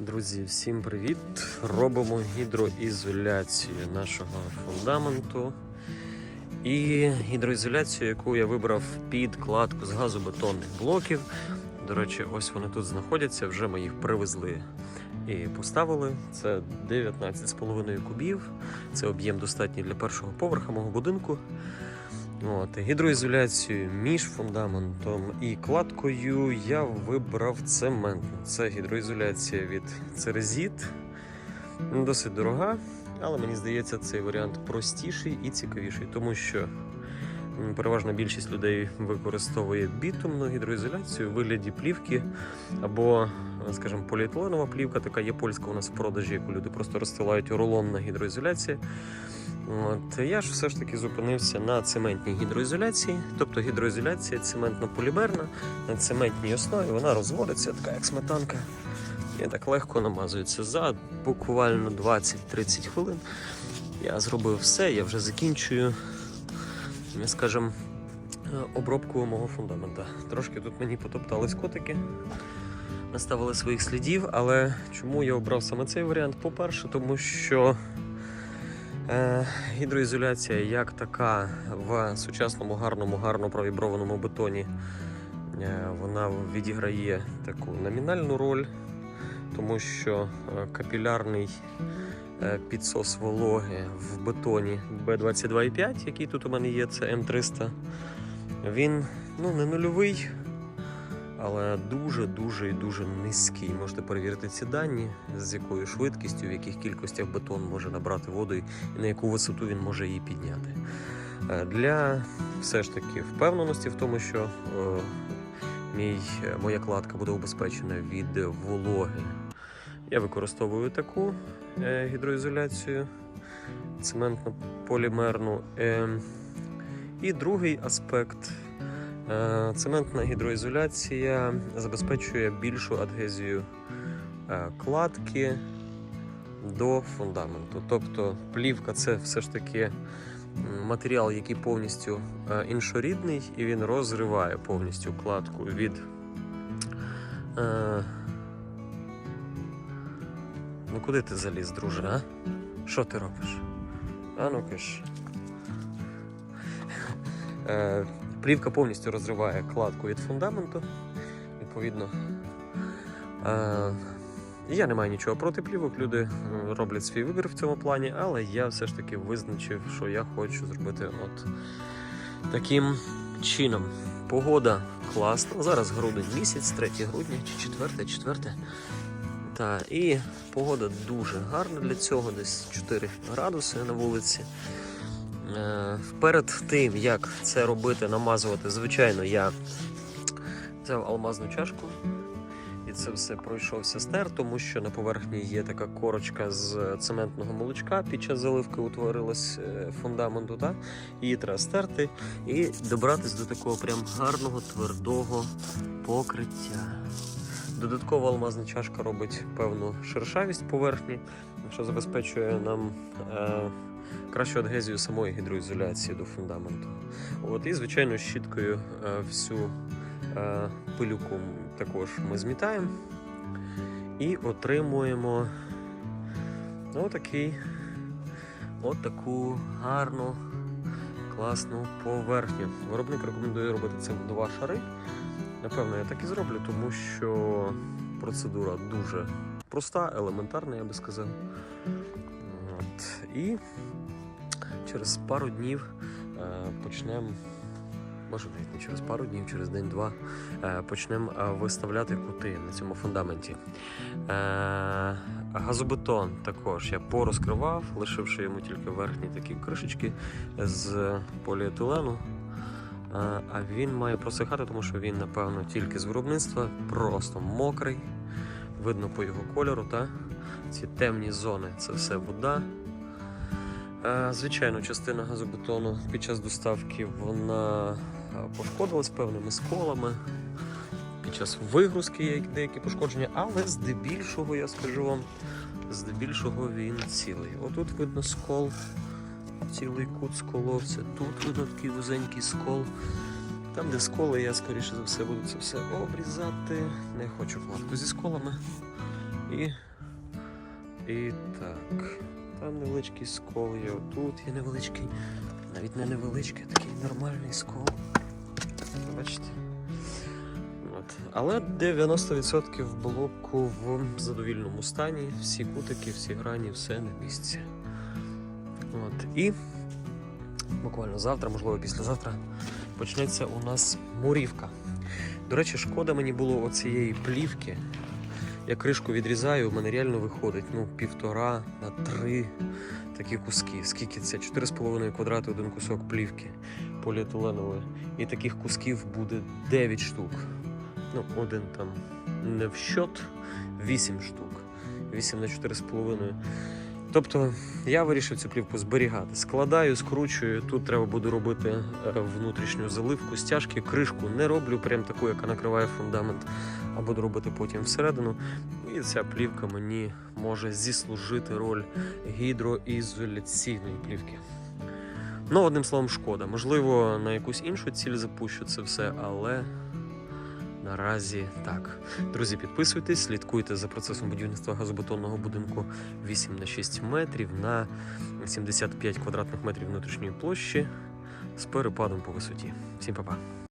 Друзі, всім привіт! Робимо гідроізоляцію нашого фундаменту. І гідроізоляцію, яку я вибрав під кладку з газобетонних блоків. До речі, ось вони тут знаходяться. Вже ми їх привезли і поставили. Це 19,5 кубів. Це об'єм достатній для першого поверха мого будинку. От, гідроізоляцію між фундаментом і кладкою я вибрав цемент. Це гідроізоляція від Церезіт. Досить дорога, але мені здається, цей варіант простіший і цікавіший, тому що переважна більшість людей використовує бітумну гідроізоляцію у вигляді плівки або, скажімо, поліетиленова плівка, така є польська у нас в продажі, яку люди просто розстилають рулонна гідроізоляція. От я ж все ж таки зупинився на цементній гідроізоляції, тобто гідроізоляція цементно-полімерна на цементній основі, вона розводиться, така як сметанка, і так легко намазується за буквально 20-30 хвилин. Я зробив все, я вже закінчую, скажімо, обробку мого фундамента. Трошки тут мені потоптались котики, наставили своїх слідів, але чому я обрав саме цей варіант? По-перше, тому що. Е, Гідроізоляція як така в сучасному гарному, гарно провіброваному бетоні, е, вона відіграє таку номінальну роль, тому що е, капілярний підсос вологи в бетоні B22,5, який тут у мене є, це М300, він ну, не нульовий, але дуже-дуже і дуже низький. Можете перевірити ці дані, з якою швидкістю, в яких кількостях бетон може набрати воду і на яку висоту він може її підняти. Е, Для все ж таки впевненості в тому, що е, мій, е, моя кладка буде убезпечена від вологи. Я використовую таку гідроізоляцію цементно-полімерну. І другий аспект Цементна гідроізоляція забезпечує більшу адгезію е, кладки до фундаменту. Тобто плівка це все ж таки матеріал, який повністю е, іншорідний, і він розриває повністю кладку від. е, Ну куди ти заліз, друже, а? Що ти робиш? А ну киш. Плівка повністю розриває кладку від фундаменту. Відповідно, е, я не маю нічого проти плівок. Люди е, роблять свій вибір в цьому плані, але я все ж таки визначив, що я хочу зробити от таким чином. Погода класна. Зараз грудень місяць, 3 грудня чи 4, 4. Та, і погода дуже гарна для цього, десь 4 градуси на вулиці. Е, Перед тим, як це робити, намазувати, звичайно, я взяв алмазну чашку і це все пройшовся стер, тому що на поверхні є така корочка з цементного молочка. Під час заливки утворилась е, фундаменту. Та? Її треба стерти і добратись до такого прям гарного твердого покриття. Додатково алмазна чашка робить певну шершавість поверхні, що забезпечує нам. Е, кращу адгезію самої гідроізоляції до фундаменту. От, і, звичайно, щіткою е, всю е, пилюку також ми змітаємо і отримуємо отакий, отаку гарну, класну поверхню. Виробник рекомендує робити це в два шари. Напевно, я так і зроблю, тому що процедура дуже проста, елементарна, я би сказав. От. І через пару днів е, почнемо, може навіть не через пару днів, через день-два е, почнемо е, виставляти кути на цьому фундаменті. Газобетон також я порозкривав, лишивши йому тільки верхні такі кришечки з поліетилену. А він має просихати, тому що він, напевно, тільки з виробництва, просто мокрий. Видно по його кольору, та ці темні зони це все вода. Е, Звичайно, частина газобетону під час доставки вона е, пошкодилась певними сколами. Під час вигрузки є деякі пошкодження, але здебільшого, я скажу вам, здебільшого він цілий. Отут видно скол, цілий кут сколовця, тут видно такий вузенький скол. Там, де сколи, я скоріше за все буду це все обрізати. Не хочу кладку зі сколами. І І так. Там невеличкий скол є, отут є невеличкий. Навіть не невеличкий, а такий нормальний скол. Бачите? От. Але 90% блоку в задовільному стані. Всі кутики, всі грані, все на місці. От. І буквально завтра, можливо, післязавтра, почнеться у нас мурівка. До речі, шкода мені було оцієї плівки. Я кришку відрізаю, у мене реально виходить ну, півтора на три такі куски. Скільки це? 4,5 квадрати один кусок плівки поліетиленової. І таких кусків буде 9 штук. Ну, один там не в щот, 8 штук. 8 на 4,5. Тобто я вирішив цю плівку зберігати. Складаю, скручую. Тут треба буде робити е, внутрішню заливку, стяжки, кришку не роблю, прям таку, яка накриває фундамент, а буду робити потім всередину. І ця плівка мені може зіслужити роль гідроізоляційної плівки. Ну, одним словом, шкода. Можливо, на якусь іншу ціль запущу це все, але наразі так. Друзі, підписуйтесь, слідкуйте за процесом будівництва газобетонного будинку 8 на 6 метрів на 75 квадратних метрів внутрішньої площі з перепадом по висоті. Всім па-па.